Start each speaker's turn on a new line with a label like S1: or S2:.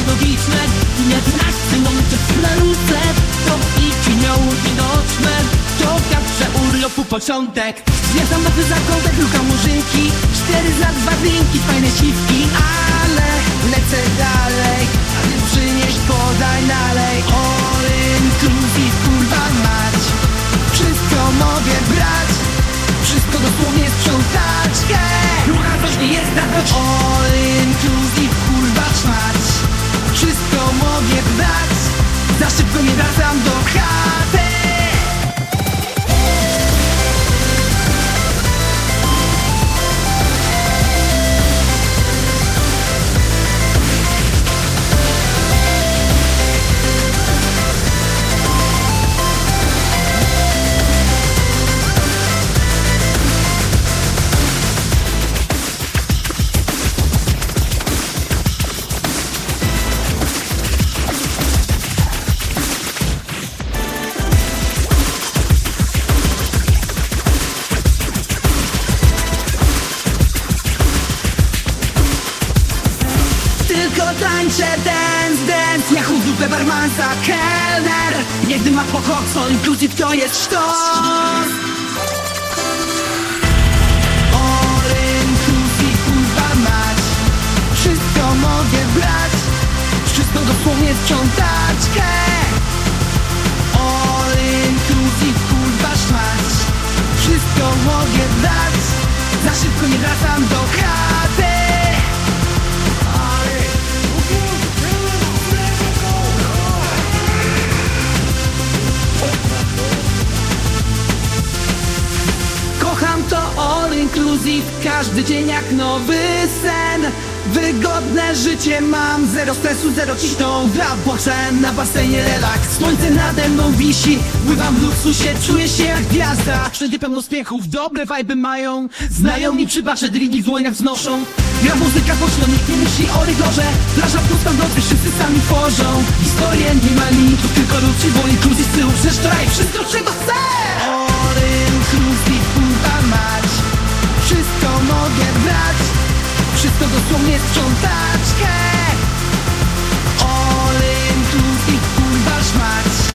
S1: pedagogiczne Jedenasty łączy szmeruce To i kinioły widoczne. To także urlopu początek. Zwiedzam nowy zakątek, luka murzynki Cztery za dwa drinki, fajne siwki, a mogę brać. Za szybko nie wracam do chaty Tylko tańczę dance, dance. Ja chuj w dupę barman za kelner. Niech ma pokok, all inclusive to jest sztos. All inclusive, kurwa mać. Wszystko mogę brać. Wszystko dosłownie sprzątać yeah. All inclusive, kurwa szmać. Wszystko mogę brać. Za szybko nie wracam do chaty inclusive Każdy dzień jak nowy sen. Wygodne życie mam Zero stresu, zero ciśną Dla na basenie relaks Słońce nade mną wisi. Pływam w luksusie, czuję się jak gwiazda. Wszędzie pełno spiechów, dobre vibe mają. Znajomi przy barze drinki w dłoniach wznoszą. Gra muzyka głośno, nikt nie myśli o rygorze. Plaża pusta, nocy wszyscy sami tworzą. Historię nie ma limitów, tylko ludzi ciągnie sprzątać.